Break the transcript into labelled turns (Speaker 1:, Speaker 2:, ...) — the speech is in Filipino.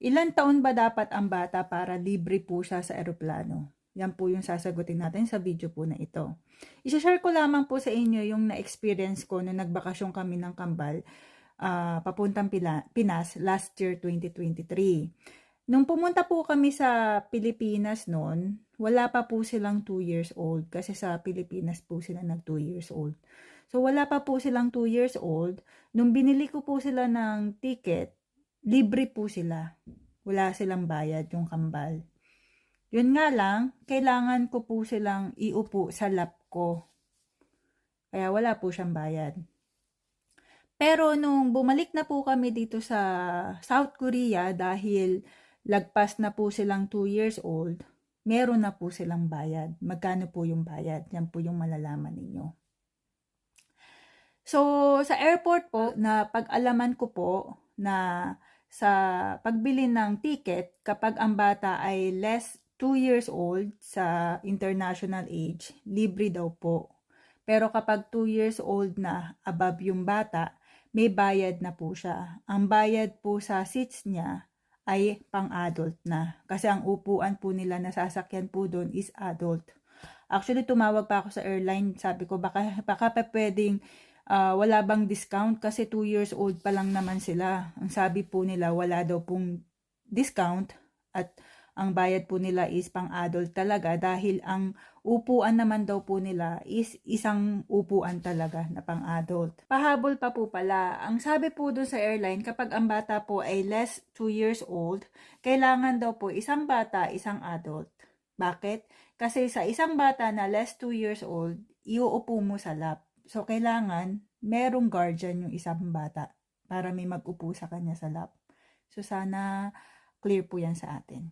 Speaker 1: Ilan taon ba dapat ang bata para libre po siya sa eroplano? Yan po yung sasagutin natin sa video po na ito. Isashare ko lamang po sa inyo yung na-experience ko nung nagbakasyon kami ng Kambal ah, papuntang Pinas last year 2023. Nung pumunta po kami sa Pilipinas noon, wala pa po silang 2 years old kasi sa Pilipinas po sila nag 2 years old. So wala pa po silang 2 years old. Nung binili ko po sila ng ticket, libre po sila. Wala silang bayad yung kambal. Yun nga lang, kailangan ko po silang iupo sa lap ko. Kaya wala po siyang bayad. Pero nung bumalik na po kami dito sa South Korea dahil lagpas na po silang 2 years old, meron na po silang bayad. Magkano po yung bayad? Yan po yung malalaman ninyo. So, sa airport po, na pag-alaman ko po na sa pagbili ng ticket, kapag ang bata ay less 2 years old sa international age, libre daw po. Pero kapag 2 years old na above yung bata, may bayad na po siya. Ang bayad po sa seats niya ay pang-adult na. Kasi ang upuan po nila na sasakyan po doon is adult. Actually, tumawag pa ako sa airline. Sabi ko, baka, baka pa pwedeng ah, wala bang discount kasi 2 years old pa lang naman sila. Ang sabi po nila, wala daw pong discount at ang bayad po nila is pang-adult talaga dahil ang upuan naman daw po nila is isang upuan talaga na pang-adult. Pahabol pa po pala, ang sabi po dun sa airline kapag ang bata po ay less 2 years old, kailangan daw po isang bata, isang adult. Bakit? Kasi sa isang bata na less 2 years old, iuupo mo sa lap. So, kailangan merong guardian yung isang bata para may mag-upo sa kanya sa lap. So, sana clear po yan sa atin.